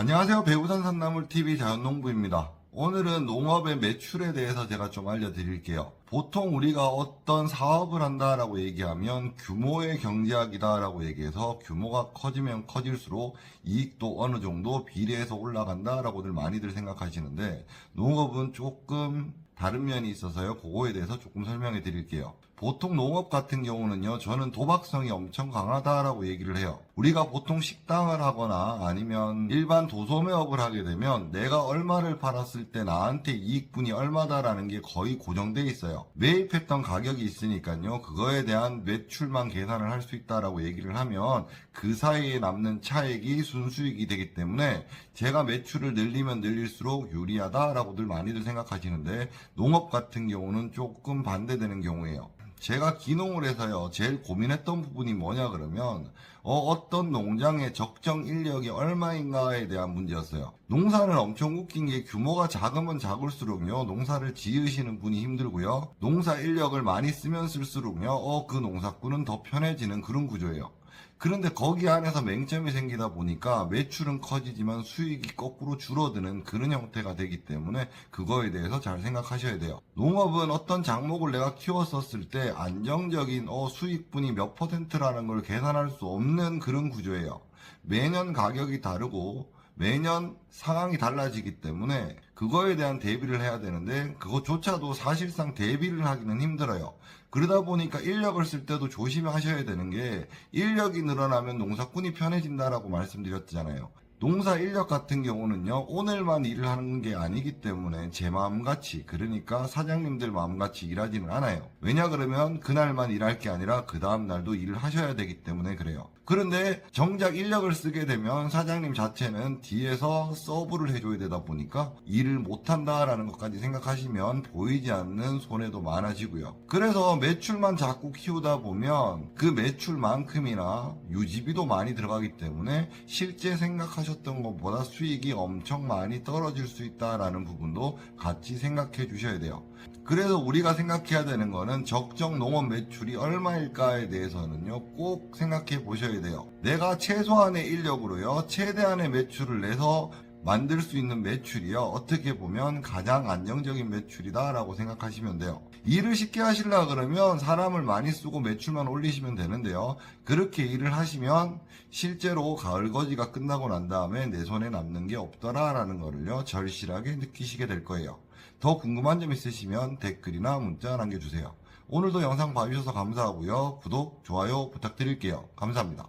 안녕하세요. 배우산 산나물TV 자연농부입니다. 오늘은 농업의 매출에 대해서 제가 좀 알려드릴게요. 보통 우리가 어떤 사업을 한다라고 얘기하면 규모의 경제학이다라고 얘기해서 규모가 커지면 커질수록 이익도 어느 정도 비례해서 올라간다라고들 많이들 생각하시는데 농업은 조금 다른 면이 있어서요. 그거에 대해서 조금 설명해 드릴게요. 보통 농업 같은 경우는요, 저는 도박성이 엄청 강하다라고 얘기를 해요. 우리가 보통 식당을 하거나 아니면 일반 도소매업을 하게 되면 내가 얼마를 팔았을 때 나한테 이익분이 얼마다라는 게 거의 고정돼 있어요. 매입했던 가격이 있으니까요, 그거에 대한 매출만 계산을 할 수 있다라고 얘기를 하면 그 사이에 남는 차액이 순수익이 되기 때문에 제가 매출을 늘리면 늘릴수록 유리하다라고들 많이들 생각하시는데 농업 같은 경우는 조금 반대되는 경우예요. 제가 기농을 해서요, 제일 고민했던 부분이 뭐냐 그러면, 어, 떤 농장의 적정 인력이 얼마인가에 대한 문제였어요. 농사는 엄청 웃긴 게 규모가 작으면 작을수록요, 농사를 지으시는 분이 힘들고요, 농사 인력을 많이 쓰면 쓸수록요, 어, 그 농사꾼은 더 편해지는 그런 구조예요. 그런데 거기 안에서 맹점이 생기다 보니까 매출은 커지지만 수익이 거꾸로 줄어드는 그런 형태가 되기 때문에 그거에 대해서 잘 생각하셔야 돼요. 농업은 어떤 작목을 내가 키웠었을 때 안정적인 어, 수익분이 몇 퍼센트라는 걸 계산할 수 없는 그런 구조예요. 매년 가격이 다르고 매년 상황이 달라지기 때문에 그거에 대한 대비를 해야 되는데 그것조차도 사실상 대비를 하기는 힘들어요. 그러다 보니까 인력을 쓸 때도 조심하셔야 되는 게 인력이 늘어나면 농사꾼이 편해진다라고 말씀드렸잖아요. 농사 인력 같은 경우는요, 오늘만 일을 하는 게 아니기 때문에 제 마음같이, 그러니까 사장님들 마음같이 일하지는 않아요. 왜냐 그러면 그날만 일할 게 아니라 그 다음날도 일을 하셔야 되기 때문에 그래요. 그런데 정작 인력을 쓰게 되면 사장님 자체는 뒤에서 서브를 해줘야 되다 보니까 일을 못한다라는 것까지 생각하시면 보이지 않는 손해도 많아지고요. 그래서 매출만 자꾸 키우다 보면 그 매출만큼이나 유지비도 많이 들어가기 때문에 실제 생각하 셨던 것보다 수익이 엄청 많이 떨어질 수 있다라는 부분도 같이 생각해 주셔야 돼요. 그래서 우리가 생각해야 되는 거는 적정 농업 매출이 얼마일까에 대해서는요, 꼭 생각해 보셔야 돼요. 내가 최소한의 인력으로요, 최대한의 매출을 내서 만들 수 있는 매출이요, 어떻게 보면 가장 안정적인 매출이다라고 생각하시면 돼요. 일을 쉽게 하시려 그러면 사람을 많이 쓰고 매출만 올리시면 되는데요. 그렇게 일을 하시면 실제로 가을 거지가 끝나고 난 다음에 내 손에 남는 게 없더라라는 거를요, 절실하게 느끼시게 될 거예요. 더 궁금한 점 있으시면 댓글이나 문자 남겨주세요. 오늘도 영상 봐주셔서 감사하고요. 구독, 좋아요 부탁드릴게요. 감사합니다.